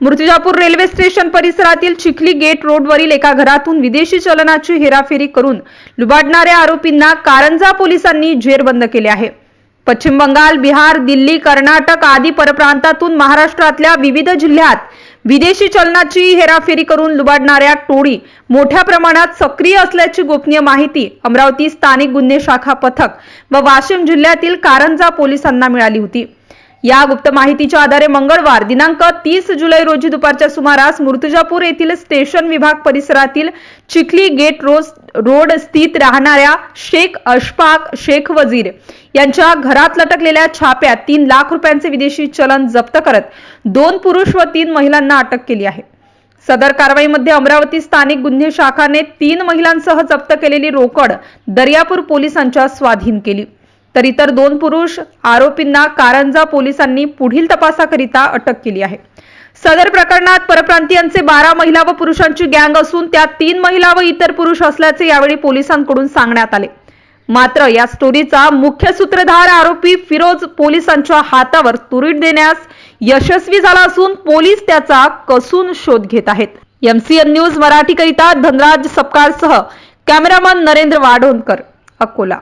Murtijapur railway station परिसरातील Chikhli gate रोडवरील एका घरातून विदेशी चलनाची हेराफेरी करून लुबाडणाऱ्या आरोपींना कारंजा पोलिसांनी जेरबंद केले आहे. पश्चिम बंगाल बिहार दिल्ली कर्नाटक आदी परप्रांतातून महाराष्ट्रातल्या विविध जिल्ह्यात विदेशी चलनाची हेराफेरी करून लुबाडणाऱ्या टोळी मोठ्या प्रमाणात सक्रिय असल्याची गोपनीय माहिती अमरावती स्थानिक गुन्हे शाखा पथक व वाशिम जिल्ह्यातील कारंजा पोलिसांना मिळाली होती. या गुप्त माहितीच्या आधारे मंगळवार दिनांक तीस जुलै रोजी दुपारच्या सुमारास मूर्तिजापूर येथील स्टेशन विभाग परिसरातील चिखली गेट रोज रोड स्थित राहणाऱ्या शेख अशफाक शेख वजीर यांच्या घरात लटकलेल्या छाप्यात तीन लाख रुपयांचे विदेशी चलन जप्त करत दोन पुरुष व तीन महिलांना अटक केली आहे. सदर कारवाईमध्ये अमरावती स्थानिक गुन्हे शाखाने तीन महिलांसह जप्त केलेली रोकड दर्यापूर पोलिसांच्या स्वाधीन केली. तर इतर दोन पुरुष आरोपींना कारंजा पोलिसांनी पुढील तपासाकरिता अटक केली आहे. सदर प्रकरणात परप्रांतीयांचे बारा महिला व पुरुषांची गँग असून त्यात तीन महिला व इतर पुरुष असल्याचे यावेळी पोलिसांकडून सांगण्यात आले. मात्र या स्टोरीचा मुख्य सूत्रधार आरोपी फिरोज पोलिसांच्या हातावर तुरीट देण्यास यशस्वी झाला असून पोलीस त्याचा कसून शोध घेत आहेत. एमसीएन न्यूज मराठीकरिता धनराज सपकाळसह कॅमेरामन नरेंद्र वाढोणकर अकोला.